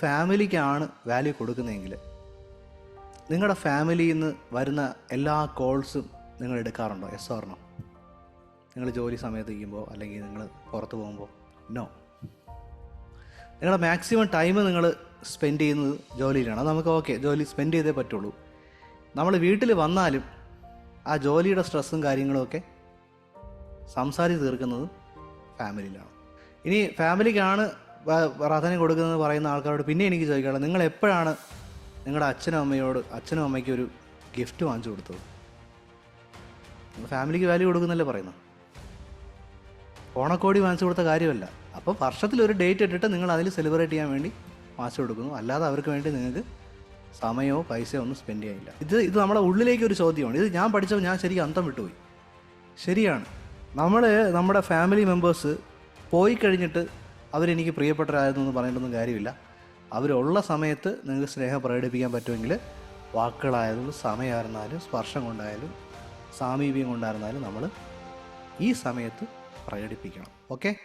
ഫാമിലിക്കാണ് value കൊടുക്കുന്നതെങ്കിൽ നിങ്ങളുടെ ഫാമിലിയിൽ നിന്ന് വരുന്ന എല്ലാ കോൾസും നിങ്ങൾ എടുക്കാറുണ്ടോ? എസ് ഓർണോ നിങ്ങൾ ജോലി സമയത്ത് ഇരിക്കുമ്പോൾ അല്ലെങ്കിൽ നിങ്ങൾ പുറത്ത് പോകുമ്പോൾ നോ നിങ്ങളുടെ മാക്സിമം ടൈം നിങ്ങൾ സ്പെൻഡ് ചെയ്യുന്നത് ജോലിയിലാണ്. അത് നമുക്ക് ഓക്കെ ജോലി സ്പെൻഡ് ചെയ്തേ പറ്റുള്ളൂ. നമ്മൾ വീട്ടിൽ വന്നാലും ആ ജോലിയുടെ സ്ട്രെസ്സും കാര്യങ്ങളുമൊക്കെ സംസാരിച്ച് തീർക്കുന്നത് ഫാമിലിയിലാണ് ഇനി ഫാമിലിക്കാണ് പ്രാധാന്യം കൊടുക്കുന്നത് പറയുന്ന ആൾക്കാരോട് പിന്നെ എനിക്ക് ചോദിക്കാനുള്ളത് നിങ്ങൾ എപ്പോഴാണ് നിങ്ങളുടെ അച്ഛനും അമ്മയോട് അച്ഛനും അമ്മയ്ക്ക് ഒരു ഗിഫ്റ്റ് വാങ്ങിച്ചു കൊടുത്തത്? നിങ്ങൾ ഫാമിലിക്ക് വാല്യൂ കൊടുക്കുന്നല്ലേ പറയുന്നത് ഓണക്കോടി വാങ്ങിച്ചു കൊടുത്ത കാര്യമല്ല. അപ്പോൾ വർഷത്തിൽ ഒരു ഡേറ്റ് ഇട്ടിട്ട് നിങ്ങൾ അതിൽ സെലിബ്രേറ്റ് ചെയ്യാൻ വേണ്ടി വാങ്ങിച്ചു കൊടുക്കുന്നു. അല്ലാതെ അവർക്ക് വേണ്ടി നിങ്ങൾക്ക് സമയമോ പൈസയോ ഒന്നും സ്പെൻഡ് ചെയ്യാനില്ല. ഇത് ഇത് നമ്മുടെ ഉള്ളിലേക്ക് ഒരു ചോദ്യമാണ്. ഇത് ഞാൻ പഠിച്ചപ്പോൾ ഞാൻ ശരിക്കും അന്തം വിട്ടുപോയി. ശരിയാണ്. നമ്മൾ നമ്മുടെ ഫാമിലി മെമ്പേഴ്സ് പോയി കഴിഞ്ഞിട്ട് അവരെനിക്ക് പ്രിയപ്പെട്ടവരായിരുന്നു എന്ന് പറയേണ്ടൊന്നും കാര്യമില്ല. അവരുള്ള സമയത്ത് നിങ്ങൾക്ക് സ്നേഹം പ്രകടിപ്പിക്കാൻ പറ്റുമെങ്കിൽ വാക്കുകളായാലും സമയമായിരുന്നാലും സ്പർശം കൊണ്ടായാലും സാമീപ്യം കൊണ്ടായിരുന്നാലും നമ്മൾ ഈ സമയത്ത് പ്രകടിപ്പിക്കണം. ഓക്കെ?